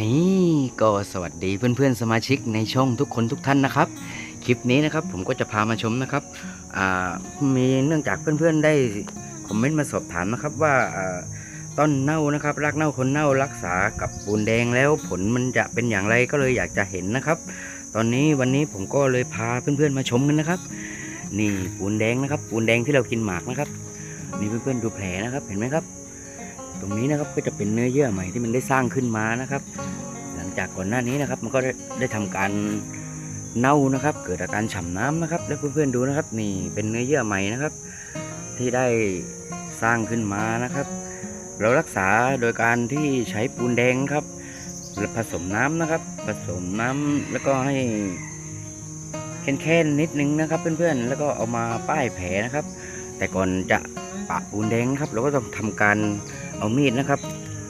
นี่ก็สวัสดีเพื่อนๆสมาชิกในช่องทุกคนทุกท่านนะครับ คลิปนี้นะครับผมก็จะพามาชมนะครับมีเนื่องจากเพื่อนๆได้คอมเมนต์มาสอบถามนะครับว่าอ่าต้นเน่านะครับรากเน่าคนเน่ารักษากับปูนแดงแล้วผลมันจะเป็นอย่างไรก็เลยอยากจะเห็นนะครับ ตอนนี้วันนี้ผมก็เลยพาเพื่อนๆมาชมกันนะครับ นี่ปูนแดงนะครับ ปูนแดงที่เรากินหมากนะครับนี่เพื่อนๆดูแผลนะครับเห็นไหมครับ ตรงนี้นะครับก็จะเป็นเนื้อเยื่อใหม่ที่มันได้สร้างขึ้นมานะครับ หลังจากก่อนหน้านี้นะครับ มันก็ได้ได้ทำการเน่านะครับ เกิดอาการฉ่ำน้ำนะครับ แล้วเพื่อนๆดูนะครับ นี่เป็นเนื้อเยื่อใหม่นะครับ ที่ได้สร้างขึ้นมานะครับ เรารักษาโดยการที่ใช้ปูนแดงครับผสมน้ำนะครับ ผสมน้ำแล้วก็ให้แค่นๆนิดนึงนะครับ เพื่อนๆแล้วก็เอามาป้ายแผลนะครับ แต่ก่อนจะปะปูนแดงครับ เราก็ต้องทำการ เอามีดนะครับ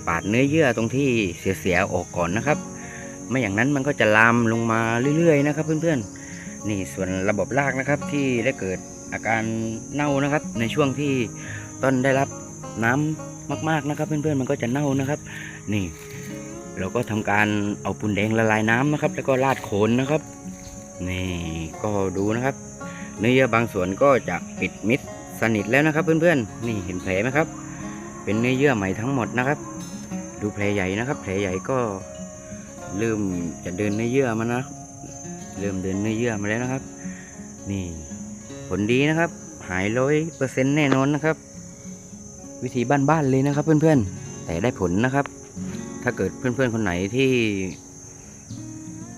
ปาดเนื้อเยื่อตรงที่เสียๆออกก่อนนะครับ ไม่อย่างนั้นมันก็จะลามลงมาเรื่อยๆนะครับ เพื่อนๆ นี่ส่วนระบบรากนะครับที่ได้เกิดอาการเน่านะครับ ในช่วงที่ต้นได้รับน้ำมาก ๆนะครับ เพื่อนๆมันก็จะเน่านะครับ นี่ เราก็ทำการเอาปูนแดงละลายน้ำนะครับ แล้วก็ราดโคนนะครับ นี่ก็ดูนะครับ เนื้อเยื่อบางส่วนก็จะปิดมิดสนิทแล้วนะครับ เพื่อนๆนี่เห็นแผลไหมครับ เป็นเนื้อเยื่อใหม่ทั้งหมดนะครับ ดูแผลใหญ่นะครับ แผลใหญ่ก็เริ่มจะเดินเนื้อเยื่อมานะเริ่มเดินเนื้อเยื่อมาแล้วนะครับ นี่ผลดีนะครับ หายร้อยเปอร์เซ็นต์แน่นอนนะครับ วิธีบ้านๆเลยนะครับ เพื่อนๆ แต่ได้ผลนะครับ ถ้าเกิดเพื่อนๆคนไหนที่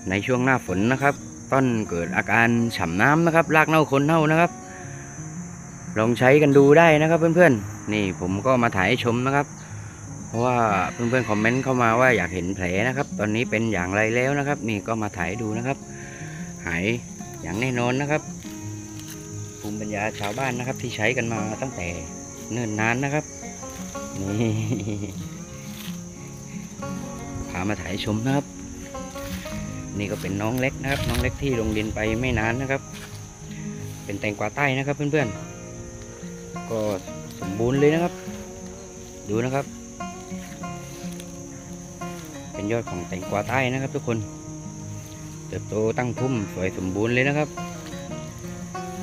ในช่วงหน้าฝนนะครับ ต้นเกิดอาการฉ่ำน้ำนะครับรากเน่าคนเน่านะครับ ลองใช้กันดูได้นะครับเพื่อนๆ นี่ผมก็มาถ่ายให้ชมนะครับ เพราะว่าเพื่อนๆคอมเมนต์เข้ามาว่าอยากเห็นแผลนะครับ ตอนนี้เป็นอย่างไรแล้วนะครับ นี่ก็มาถ่ายดูนะครับ หายอย่างแน่นอนนะครับภูมิปัญญาชาวบ้านนะครับ ที่ใช้กันมาตั้งแต่เนิ่นนานนะครับนี่พามาถ่ายชมนะครับ นี่ก็เป็นน้องเล็กนะครับ น้องเล็กที่ลงดินไปไม่นานนะครับ เป็นแตงกวาใต้นะครับเพื่อนๆ ก็สมบูรณ์เลยนะครับ ดูนะครับ เป็นยอดของแตงกวาใต้นะครับทุกคน เติบโตตั้งพุ่มสวยสมบูรณ์เลยนะครับ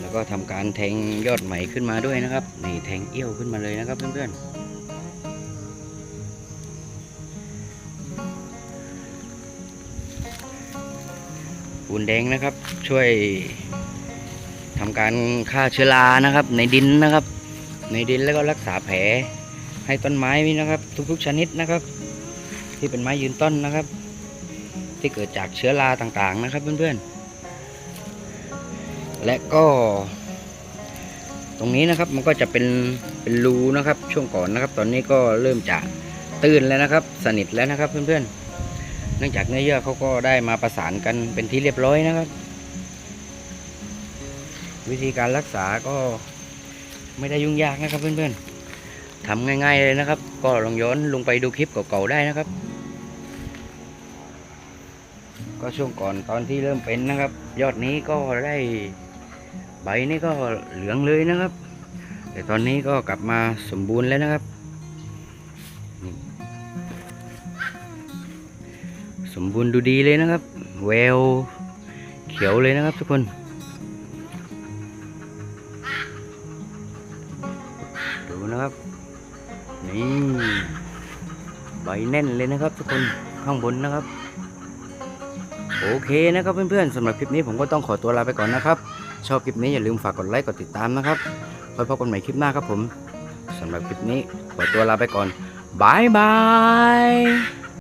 แล้วก็ทำการแทงยอดใหม่ขึ้นมาด้วยนะครับนี่แทงเอี้ยวขึ้นมาเลยนะครับเพื่อนๆปูนแดงนะครับช่วยทำการฆ่าเชื้อรานะครับ ในดินนะครับ ในดินแล้วก็รักษาแผลให้ต้นไม้นี่นะครับ ทุกๆชนิดนะครับ ที่เป็นไม้ยืนต้นนะครับ ที่เกิดจากเชื้อราต่างๆนะครับเพื่อนๆ และก็ ตรงนี้นะครับมันก็จะเป็นเป็นรูนะครับ ช่วงก่อนนะครับ ตอนนี้ก็เริ่มจะตื้นแล้วนะครับ สนิทแล้วนะครับเพื่อนๆ เนื่องจากเนื้อเยื่อเขาก็ได้มาประสานกันเป็นที่เรียบร้อยนะครับ วิธีการรักษาก็ ไม่ได้ยุ่งยากนะครับเพื่อนๆทำง่าย ๆ เลยนะครับ ก็ลองย้อนลงไปดูคลิปเก่าๆได้นะครับ ก็ช่วงก่อนตอนที่เริ่มเป็นนะครับ ยอดนี้ก็ได้ใบนี่ก็เหลืองเลยนะครับ แต่ตอนนี้ก็กลับมาสมบูรณ์แล้วนะครับ สมบูรณ์ดูดีเลยนะครับ แววเขียวเลยนะครับทุกคน นะครับ นี่ใบแน่นเลยนะครับ ทุกคนข้างบนนะครับ โอเคนะครับเพื่อนๆสำหรับคลิปนี้ผมก็ต้องขอตัวลาไปก่อนนะครับ ชอบคลิปนี้อย่าลืมฝากกดไลค์กดติดตามนะครับไว้พบกันใหม่คลิปหน้าครับผมสำหรับคลิปนี้ขอตัวลาไปก่อนบายบาย